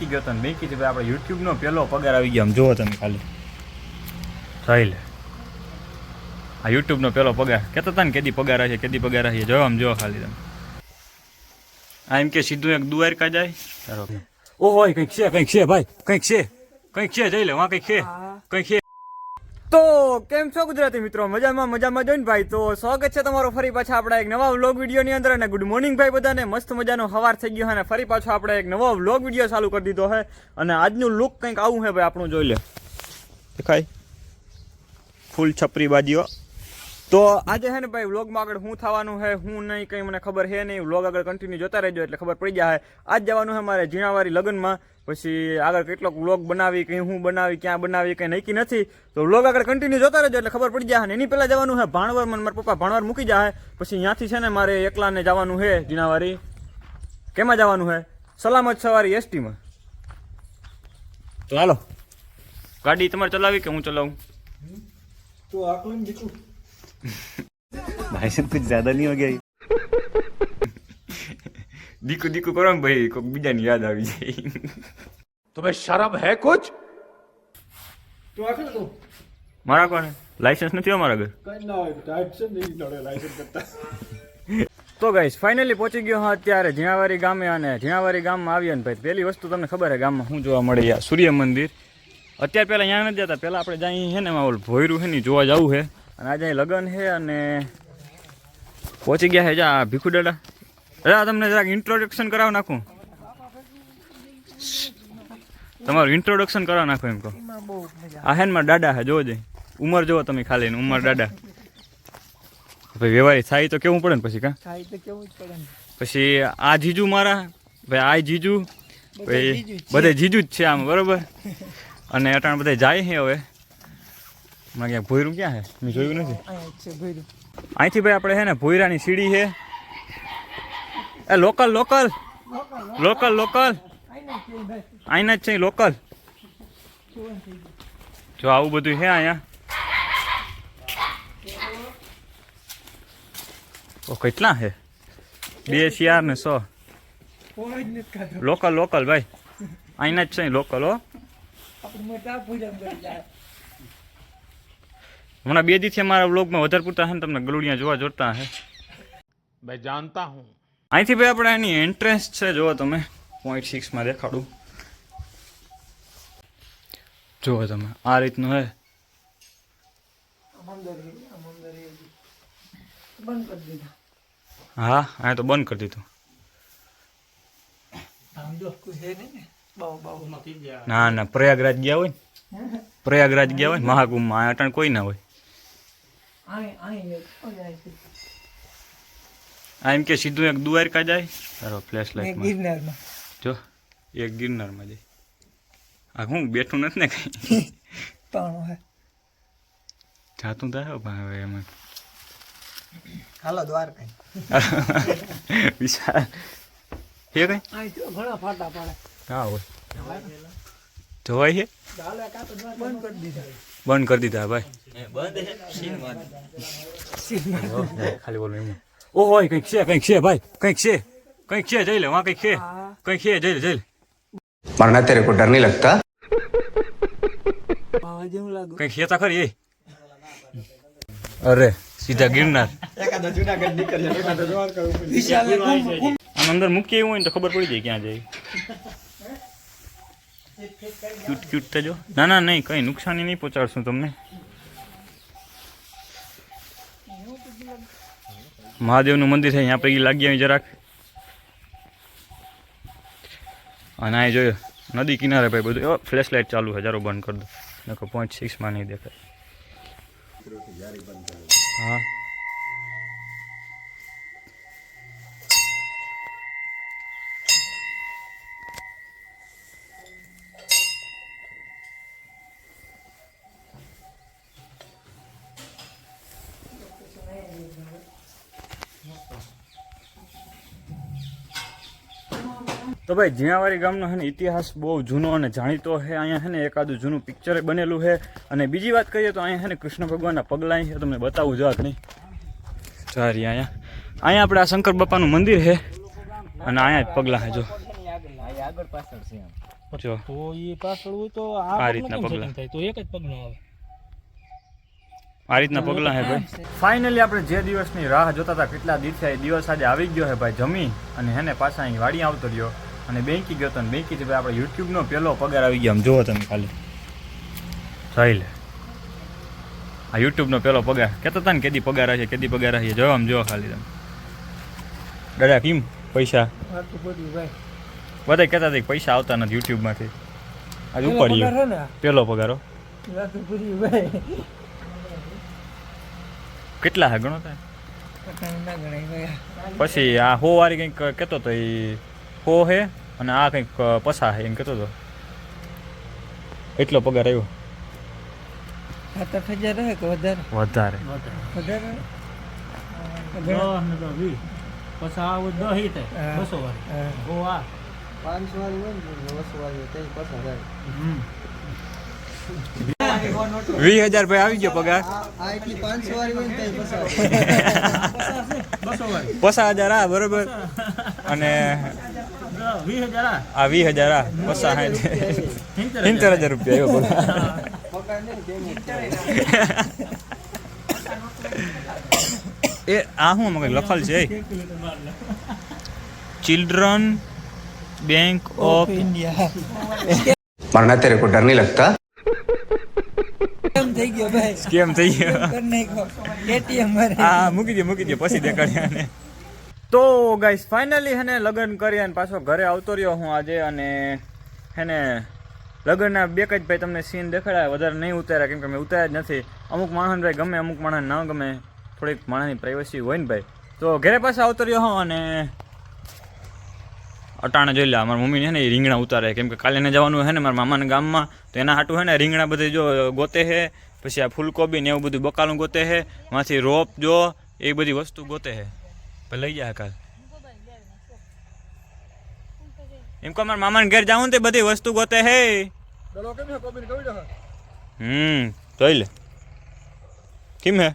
બેંકી ગયો તો ને બેંકીથી ભાઈ આપણે યુટ્યુબનો પહેલો પગાર આવી ગયો. આમ જુઓ તમે ખાલી. થઈ લે. આ યુટ્યુબનો પહેલો પગાર. કહેતા હતા ને કેદી પગાર આવીએ કેદી પગાર આવીએ જો આમ જો ખાલી તમે. આ એમ કે સીધું એક દ્વારકા જાય? ચાલો ઓહો કંઈક છે કંઈક છે ભાઈ. કંઈક છે. કંઈક છે જઈ લે વાં કંઈક છે. કંઈક છે. તો કેમ છો ગુજરાતી મિત્રો? મજામાં મજામાં જોઈને ભાઈ, તો સ્વાગત છે તમારો ફરી પાછા આપણા એક નવા વ્લોગ વિડીયોની અંદર અને ગુડ મોર્નિંગ ભાઈ બધાને. મસ્ત મજાનો હવાર થઈ ગયો અને ફરી પાછો આપણે એક નવો વ્લોગ વીડિયો ચાલુ કરી દીધો છે. અને આજનું લુક કંઈક આવું છે ભાઈ, આપણું જોઈ લે. દેખાય? ફૂલ છપરી બાજીઓ. તો આજે હે ને ભાઈ, વ્લોગમાં આગળ શું થવાનું છે, હું નહીં, કંઈ મને ખબર છે નહીં. વ્લોગ આગળ કન્ટિન્યુ જોતા રહેજો એટલે ખબર પડી જાય આજ જવાનું છે મારે ઝીણાવારી લગ્નમાં. પછી આગળ કેટલોક વ્લોગ બનાવી કે હું બનાવી ક્યાં બનાવી કંઈ નક્કી નથી. તો વ્લોગ આગળ કન્ટિન્યુ જોતા રહેજો એટલે ખબર પડી જાય. ને એની પહેલાં જવાનું છે ભાણવર મને મારા પપ્પા ભાણવર મૂકી જાય. પછી ત્યાંથી છે ને મારે એકલાને જવાનું છે જીનાવારી કેમાં જવાનું છે સલામત સવારી એસટીમાં. ચાલો. ગાડી તમારે ચલાવી કે હું ચલાવું? તો આકલન ભાઈ સાહેબ કુછ જ્યાદા નહીં હો ગયા. દીકુ દીકુ કરો ને ભાઈ કોઈક બીજાની યાદ આવી જાય તમે શરમ હે કુછ તું આખર તું મારા કોને લાયસન્સ નથી અમારા ઘર કઈ ના હોય ટાઈટ છે નહીં નડે લાયસન્સ કરતા તો ગાઈસ ફાઇનલી પહોંચી ગયો હા અત્યારે ઝીણાવારી ગામે અને ઝીણાવારી ગામમાં આવ્યા ને ભાઈ પહેલી વસ્તુ તમને ખબર છે ગામમાં શું જોવા મળે યાર સૂર્ય મંદિર અત્યારે પહેલાં અહીંયા નથી જતા પહેલાં આપણે જ્યાં છે ને એમાં ઓલું ભોયરું છે ને જોવા જવું છે અને આજે લગ્ન છે અને પહોંચી ગયા છે જા ભીખુ દાદા દાદા તમને જરાક ઇન્ટ્રોડક્શન કરાવ નાખું? તમારું ઇન્ટ્રોડક્શન કરાવ નાખો એમ કહો. આ હે મારા દાદા છે જોવો જઈ. ઉંમર જોવો તમે ખાલી ઉંમર દાદા. ભાઈ વ્યવહારી થાય તો કેવું પડે ને પછી કા? તો કેવું જ પડે પછી આ જીજુ મારા ભાઈ આ જીજુ. ભાઈ બધે જીજુ જ છે આમ બરોબર? અને અટાણ બધા જાય છે હવે. હમણાં ક્યાં ભોયરું ક્યાં છે મેં જોયું નથી. અહીંથી ભાઈ આપણે છે ને ભોયરાની સીડી છે એ લોકલ લોકલ લોકલ લોકલ અહીંના જ છે લોકલ જો આવું બધું છે અહીંયા ઓ કેટલા છે બે શિયાર ને સો કોઈ જ નથી ખાધો લોકલ લોકલ ભાઈ અહીંના જ છે લોકલ હો આપણે મોટા પૂજા કરી જાય હમણાં બે દિવસથી અમારા વ્લોગમાં વધારે પૂરતા છે ને તમને ગલુડિયા જોવા જોતા હે मैं जानता हूँ અહીંથી ભાઈ આપણે એની એન્ટ્રન્સ છે જુઓ તમે પોઈન્ટ સિક્સમાં દેખાડું જુઓ તમે આ રીતનું હે હે, અહીંયા તો બંધ કરી દીધું ને ના પ્રયાગરાજ ગયા હોય ને પ્રયાગરાજ ગયા હોય મહાકુંભમાં અટાણ કોઈ ના હોય આ એમ કે સીધું એક દ્વારકા જાય? તારો ફ્લેશ લાઈટ ગિરનારમાં. જો. એક ગિરનારમાં જાય. આ હું બેઠું નથી ને કઈ? પણ હે જાતું થાય પણ હવે એમાં. હાલો દ્વારકા. વિશાલ. હે કઈ? ઘણા ફાટા પડે. હા હોય. જોવાય છે? બંધ કરી દીધા. બંધ કરી દીધા ભાઈ. ખાલી બોલું એમ. ઓહો કંઈક છે કંઈક છે ભાઈ કંઈક છે કંઈક છે જઈ લે વાં કંઈક છે કંઈક છે જઈ લે જઈ લે મરના તેરે કો ડર નહીં લગતા કંઈક છે તા ખરી એ અરે સીધા ગિરનાર આમ અંદર મૂકીએ એવું હોય ને તો ખબર પડી જાય ક્યાં જાય ક્યુટ ક્યુટ થજો ના ના નહીં કઈ નુકસાની નહીં પહોંચાડશું તમને મહાદેવનું મંદિર છે, અહીંયા આપણે લાગી આવી જરાક. અને આ જોયો નદી કિનારે ભાઈ બધું એવો ફ્લેશ લાઇટ ચાલુ છે જરો બંધ કરી દો. નકો પોઈન્ટ સિક્સમાં નહીં દેખાય. હા. તો ભાઈ જીણાવારી ગામનો છે ને, ઇતિહાસ બહુ જૂનો અને જાણીતો છે. અહીંયા છે ને, એકાદું જૂનું પિક્ચર બનેલું છે. અને બીજી વાત કરીએ તો અહીંયા છે ને, કૃષ્ણ ભગવાનના પગલાં છે. તમને બતાવું જો નહીં. સારી અહીંયા. અહીંયા આપણે આ શંકર બાપાનું મંદિર છે. અને અહીંયા જ પગલાં છે, જો. આ રીતના પગલાં. આ રીતના પગલાં હે ભાઈ. ફાઇનલી આપણે જે દિવસની રાહ જોતા હતા, કેટલા દિવસે એ દિવસ આજે આવી ગયો હે ભાઈ, જમી અને હેને પાછા અહીં વાડી આવતો રહ્યો. અને બેંકી ગયો તો ને બેંકીથી ભાઈ આપણે યુટ્યુબનો પહેલો પગાર આવી ગયો. આમ જુઓ તમે ખાલી. જોઈ લે આ યુટ્યુબનો પહેલો પગાર. કહેતા હતા ને કેદી પગાર હશે કેદી પગાર હશે. જો આમ જો ખાલી તમે. દાદા કેમ? પૈસા? બધું કહેતા હતા પૈસા આવતા નથી યુટ્યુબમાંથી આજે ઉપર પહેલો પગારો કેટલા હે ગણો પછી આ હો વાળી કંઈક કહેતો તો એ હો હે? અને આ કંઈક પસા હે એમ કહેતો હતો. એટલો પગાર આવ્યો. સાત હજાર રહે કે વધારે? વધારે. વીસ. હજાર ભાઈ આવી ગયો પગાર. આ એટલી પાંચસો હજાર આ બરોબર. અને આ હજાર આ. પચાસ સિત્તેર હજાર રૂપિયા એવો એ આ શું અમે લખલ છે ચિલ્ડ્રન બેંક ઓફ ઇન્ડિયા મારા તેરે કો ડર નહીં લગતા. સ્કેમ થઈ ગયો ભાઈ? સ્કેમ થઈ ગયો? એટીએમ આ મૂકી દે મૂકી દે પછી દેખાડ્યા તો ગાઈસ ફાઇનલી હેને લગ્ન કરી અને પાછો ઘરે આવતો રહ્યો હું આજે અને હેને લગ્નના બે જ ભાઈ તમને સીન દેખાડ્યા. વધારે નહીં ઉતાર્યા, કેમ કે મેં ઉતાર્યા જ નથી. અમુક માણસને ભાઈ ગમે, અમુક માણસ ના ગમે. થોડીક માણસની પ્રાઇવસી હોય ને ભાઈ. તો ઘરે પાછા આવતો રહ્યો હું અને અટાણે જોઈ લે મારા મમ્મીને છે ને એ રીંગણા ઉતારે. કેમ કે કાલે જવાનું છે ને મારા મામાના ગામમાં, તો એના હાટું છે ને રીંગણા બધે જો ગોતે છે પછી આ ફૂલકોબી ને એવું બધું બકાલું ગોતે છે માંથી રોપ જો, એ બધી વસ્તુ ગોતે છે પછી લઈ જાય કાલ. એમ કો મારા મામાને ઘેર જાઉં ને તે બધી વસ્તુ ગોતે હે. હમ જોઈ લે. કેમ હે?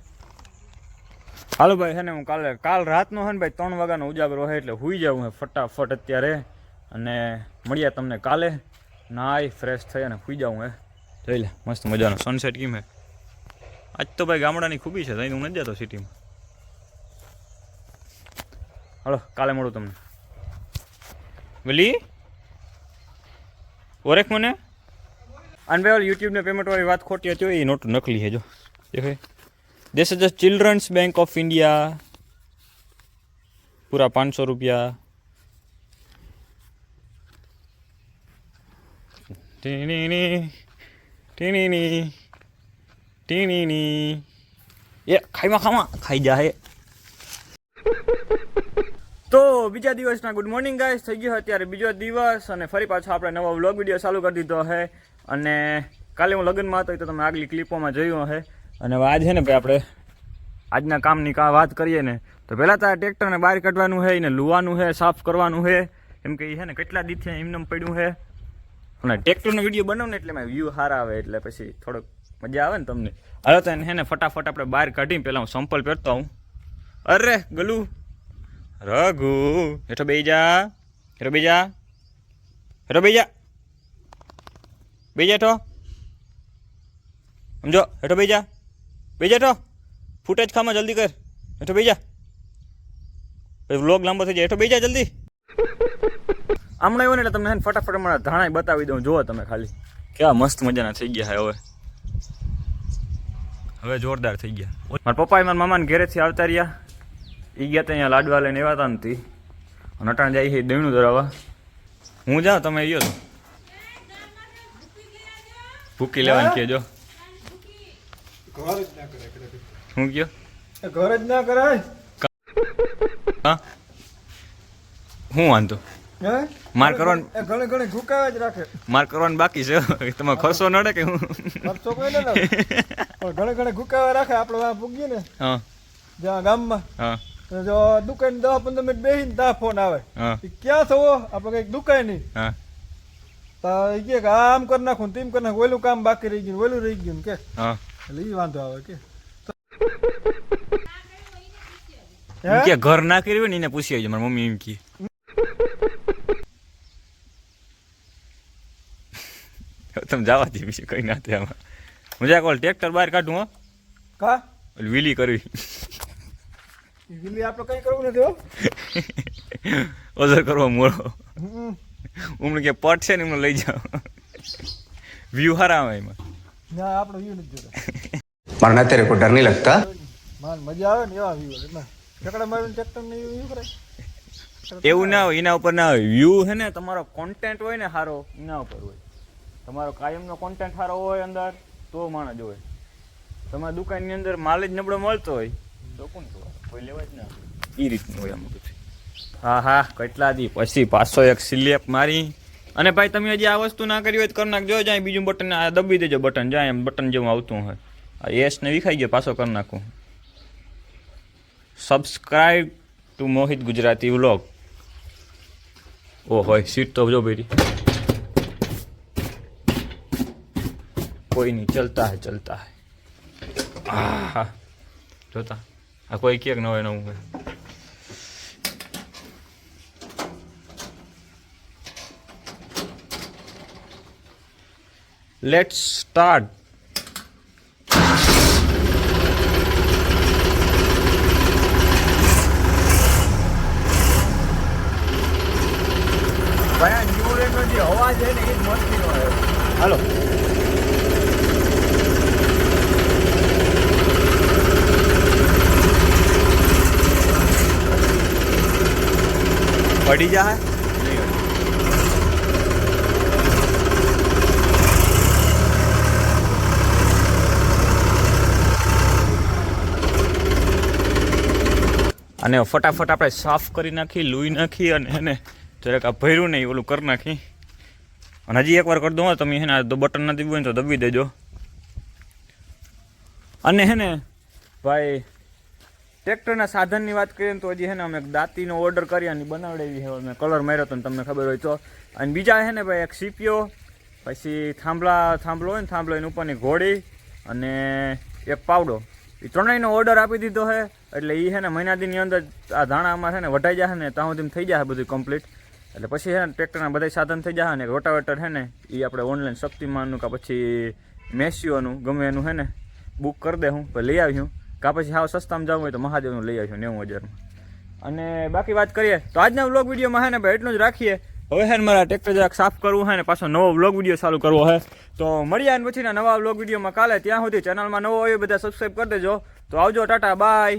હાલો ભાઈ છે ને હું કાલે કાલ રાતનો હે ને ભાઈ ત્રણ વાગ્યાનો ઉજાગરો છે એટલે હુઈ જાઉં હે ફટાફટ અત્યારે. અને મળ્યા તમને કાલે. નાય ફ્રેશ થઈ અને હુઈ જાઉં હે. જોઈ લે મસ્ત મજાનો. સનસેટ કેમ હે? આજ તો ભાઈ ગામડાની ખૂબી છે તઈ હું નથી જતો સિટીમાં હાલો કાલે મળું તમને. વલી? ઓરેખ મને? અને ભાઈ ઓલ યુટ્યુબને પેમેન્ટવાળી વાત ખોટી હતી એ નોટ નકલી છે જો. This is the children's bank of India પૂરા પાંચસો રૂપિયા. ટીણીની, ટીણીની, ટીણીની. એ ખાઈમાં ખામાં ખાઈ જાય તો બીજા દિવસના ગુડ મોર્નિંગ ગાઈસ થઈ ગયો અત્યારે બીજો દિવસ અને ફરી પાછો આપણે નવો વ્લોગ વીડિયો ચાલુ કરી દીધો છે અને કાલે હું લગ્નમાં હતો, તો તમે આગલી ક્લિપોમાં જોયું હે અને આજ ને ભાઈ આપણે આજના કામની કા વાત કરીએ ને, તો પહેલાં તો આ ટ્રેક્ટરને બહાર કાઢવાનું છે એને લુવાનું છે સાફ કરવાનું છે એમ કે છે ને કેટલા દીથી એમને પડ્યું છે અને ટ્રેક્ટરનો વીડિયો બનાવું ને એટલે વ્યૂ સારા આવે, એટલે પછી થોડોક મજા આવે ને તમને. હાલો તો એને ફટાફટ આપણે બહાર કાઢીને પહેલાં હું સંપલ પહેરતો હું અરે ગલુ રઘુ. હેઠો બેજા હેઠો બેહી જા હેઠો બેહી જા હેઠો. સમજો? હેઠો બેહી જા જા હેઠો. ફૂટેજ ખામાં જલ્દી કર. હેઠો બેહી જા પછી વ્લોગ લાંબો થઈ જાય. હેઠો જા જલ્દી. હમણાં આવ્યો ને એટલે તમને ફટાફટ મારા ધાણા બતાવી દઉં. જુઓ તમે ખાલી. કેવા મસ્ત મજાના થઈ ગયા હવે. હવે જોરદાર થઈ ગયા. મારા પપ્પાએ મારા મામાને ઘેરેથી આવતા રહ્યા. એ ગયા ત્યાં લાડવા લઈને એવા હતા નથી નટાણ જાય છે દહીણું ધરાવવા. હું જાઉં? તમે આવ્યો તો ભૂકી લેવાની કહેજો. હું કયો? ઘર જ ના કરાય? હા? હું વાંધો? માર કરવાનું ઘણી ઘણે ઘુકાવે જ રાખે. માર કરવાનું બાકી છે. તમારે ખર્ચો નડે કે હું? ખર્ચો કોઈ ના ઘણી ઘણી ઘુકાવે રાખે. આપણે પૂગીએ ને હા. જ્યાં ગામમાં. હા. જો દુકાન દસ પંદર મિનિટ બેસીને તા ફોન આવે. ક્યાં થવો? આપણે કંઈક દુકાન કે આમ કરી નાખું તેમ કરી નાખું. ઓલું કામ બાકી રહી ગયું ઓલું રહી ગયું કે. એટલે ઈ વાંધો આવે કે. કે ઘર ના કર્યું ને એને પૂછી આવજો. મારી મમ્મી એમ કે તમે જવા દે બીજું કઈ ના થાય આમાં. મજા કોલ ટ્રેક્ટર બહાર કાઢું હા. કા? ઓલી વીલી કરવી. વિલી આપણે કઈ કરવું નથી હો. ઓઝર કરવો મોળો. ઉમણે કે પટ છે ને એમને લઈ જાઓ. વ્યૂ હારા આવે એમાં. ના આપણો વ્યૂ નથી જોતો. પણ અત્યારે કોઈ ડર નહીં લગતા. માન મજા આવે ને એવા વ્યૂ એટલે ચકડા મારીને ટ્રેક્ટર ને વ્યૂ કરે? એવું ના હોય એના ઉપર ના હોય. વ્યૂ હે ને તમારો કોન્ટેન્ટ હોય ને સારો એના ઉપર હોય. તમારો કાયમનો કોન્ટેન્ટ સારો હોય અંદર તો માણસ હોય તમારા દુકાનની અંદર માલ જ નબળો મળતો હોય તો કોણ જોવા? એ રીતનું હોય અમુક હા હા કેટલા દી. પછી પાછો એક સિલેપ મારી. અને ભાઈ તમે હજી આ વસ્તુ ના કરી હોય તો કરી નાખજો. જાય બીજું બટન આ દબી દેજો બટન જાય એમ બટન જેવું આવતું હોય. આ એસ ને વિખાઈ ગયો પાછો કરી નાખું. Subscribe to Mohit Gujarati vlog ઓ હોય સીટ તો જો બેરી. કોઈ નહીં ચલતા હે ચલતા હે. હા જોતા. આ કોઈ કેક ન હોય નવું હોય લેટ્સ સ્ટાર્ટ ભાઈ રેટનો જે અવાજ છે ને એ જ મસ્તીનો આવે હાલો પડી જા અને ફટાફટ આપણે સાફ કરી નાખી, લૂઈ નાખી અને એને જરાક આ ભર્યું નહીં ઓલું કરી નાખી. અને હજી એકવાર કરી દઉં તમે ને આ બટન નથી હોય ને તો દબી દેજો. અને હે ને, ભાઈ ટ્રેક્ટરના સાધનની વાત કરીએ તો હજી હે ને અમે દાંતીનો ઓર્ડર કરી અને બનાવડાવી છે. મેં કલર માર્યો હતો તમને ખબર હોય તો. અને બીજા હે ને ભાઈ એક સીપીઓ પછી થાંભલા, થાંભલો હોય ને થાંભલો એની ઉપરની ઘોડી અને એક પાવડો. એ ત્રણેયનો ઓર્ડર આપી દીધો છે એટલે એ છે ને મહિના દીની અંદર આ ધાણામાં છે ને વઢાઈ જશે ને ત્યાં સુધી થઈ જશે બધું કમ્પ્લીટ એટલે પછી છે ને ટ્રેક્ટરના બધા સાધન થઈ જશે ને રોટાવેટર છે ને એ આપણે ઓનલાઈન શક્તિમાનનું કે પછી મેસીઓનું ગમે એનું છે ને બુક કરી દે હું લઈ આવ્યું કાં પછી હાવ સસ્તામાં જવું હોય તો મહાદેવનું લઈ આવીશું નેવું હજારમાં અને બાકી વાત કરીએ, તો આજના વ્લોગ વિડીયોમાં છે ને ભાઈ, એટલું જ રાખીએ. હવે હે મારા ટ્રેક્ટર જરાક સાફ કરવું હે ને, પાછો નવો વ્લોગ વીડિયો ચાલુ કરવો હે. તો મળીએ ને પછીના નવા વ્લોગ વિડીયોમાં કાલે, ત્યાં સુધી ચેનલમાં નવો હોય બધા સબસ્ક્રાઈબ કરી દેજો. તો આવજો, ટાટા બાય